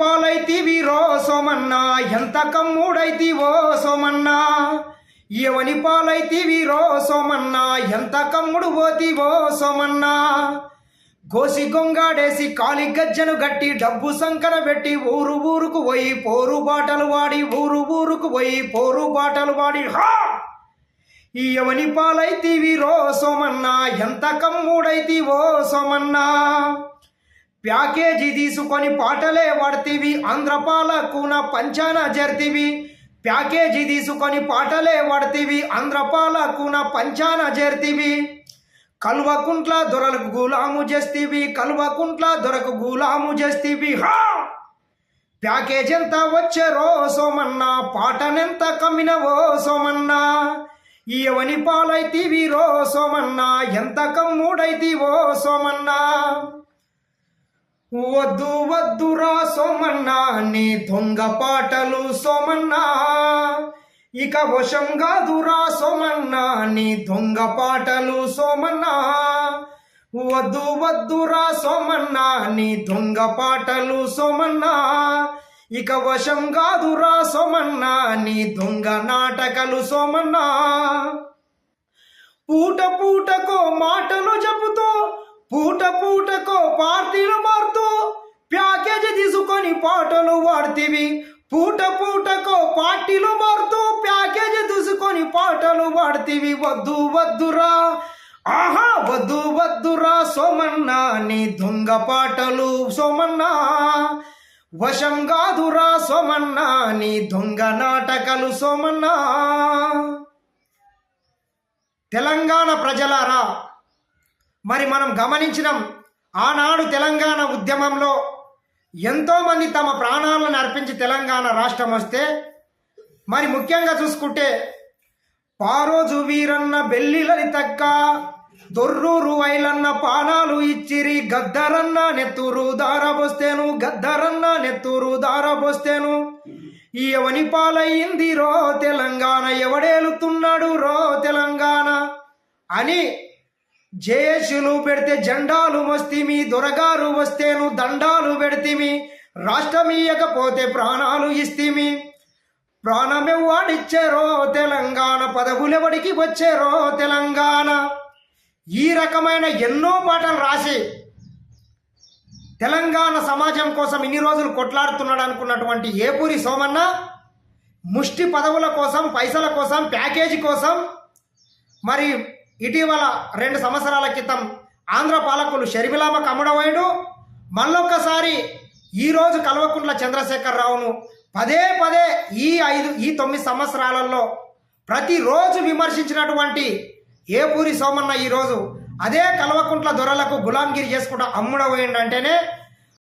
పాలైతివి రో సోమన్నా ఎంత కమ్ముడైతివో సోమన్నా? ఎవని పాలైతివి రో సోమన్నా ఎంత కమ్ముడు పోతివో సోమన్నా? గోసి గొంగాడేసి కాలి గజ్జను గట్టి డబ్బు సంకర పెట్టి ఊరు ఊరుకు పోయి పోరు బాటలు వాడి ఊరు ఊరుకు పోయి పోరు బాటలు వాడి. హా! ఈ ఎవని పాలైతివి రో సోమన్నా ఎంత కమ్ముడైతివో సోమన్నా? ప్యాకేజీ తీసుకొని పాటలే వాడతీవి ఆంధ్రపాలకున పంచాన జర్తివి ప్యాకేజీ తీసుకొని పాటలే వాడతీవి ఆంధ్రపాలకున పంచాన జర్తివి కల్వకుంట్ల దొరలకు గులాము చేస్తీవి కల్వకుంట్ల దొరకు గులాము చేస్తీవి. హా! ప్యాకేజ్ ఎంత వచ్చారో సోమన్నా పాటనెంత కమ్మినవో సోమన్నా. ఇవని పాలైతీవి రో సోమన్నా ఎంత కమ్ముడైతీవో సోమన్నా. వద్దు వద్దురా సోమన్నా నీ దొంగ పాటలు సోమన్నా. ఇక వశం కాదురా సోమన్నా నీ దొంగ పాటలు సోమన్నా. వద్దు వద్దురా సోమన్నా నీ దొంగ పాటలు సోమన్నా. ఇక వశం కాదురా సోమన్నా నీ దొంగ నాటకాలు సోమన్నా. పూట పూటకో మాటలు చెబుతూ పూట పూటకో పాట పాటలు పూట పూటకో పార్టీలు మారుతూ ప్యాకేజ్ తీసుకొని పాటలు పాడుతీవి. వద్దు వద్దురా. ఆహా వద్దు వద్దురా సోమన్నా నీ దొంగ పాటలు సోమన్నా. వశం కాదురా సోమన్నా నీ దొంగ నాటకాలు సోమన్నా. తెలంగాణ ప్రజలారా మరి మనం గమనించినాం ఆనాడు తెలంగాణ ఉద్యమంలో ఎంతోమంది తమ ప్రాణాలను అర్పించి తెలంగాణ రాష్ట్రం వస్తే మరి ముఖ్యంగా చూసుకుంటే పారోజు వీరన్న బెల్లిలని తక్క దొర్రూరు వైలన్న పానాలు ఇచ్చిరి గద్దరన్న నెత్తూరు దారబోస్తేను గద్దరన్న నెత్తూరు దారబోస్తేను ఎవని పాలయ్యింది రో తెలంగాణ ఎవడేలుతున్నాడు రో తెలంగాణ అని జేసులు పెడితే జెండాలు మస్తిమి దొరగారు వస్తేను దండాలు పెడితేమి రాష్ట్రం ప్రాణాలు ఇస్తిమి. ప్రాణమెవ్వాడిచ్చారో తెలంగాణ పదవులెవడికి వచ్చారో తెలంగాణ. ఈ రకమైన ఎన్నో పాటలు రాసి తెలంగాణ సమాజం కోసం ఇన్ని రోజులు కొట్లాడుతున్నాడు అనుకున్నటువంటి ఏపూరి సోమన్న ముష్టి పదవుల కోసం పైసల కోసం ప్యాకేజీ కోసం మరి ఇటీవల రెండు సంవత్సరాల క్రితం ఆంధ్ర పాలకులు షర్మిలామ కమ్ముడవైడు మళ్ళొక్కసారి ఈరోజు కల్వకుంట్ల చంద్రశేఖరరావును పదే పదే ఈ ఐదు ఈ తొమ్మిది సంవత్సరాలలో ప్రతిరోజు విమర్శించినటువంటి ఏపూరి సోమన్న ఈరోజు అదే కల్వకుంట్ల దొరలకు గులాంగిరి చేసుకుంటూ అమ్ముడపోయిండంటేనే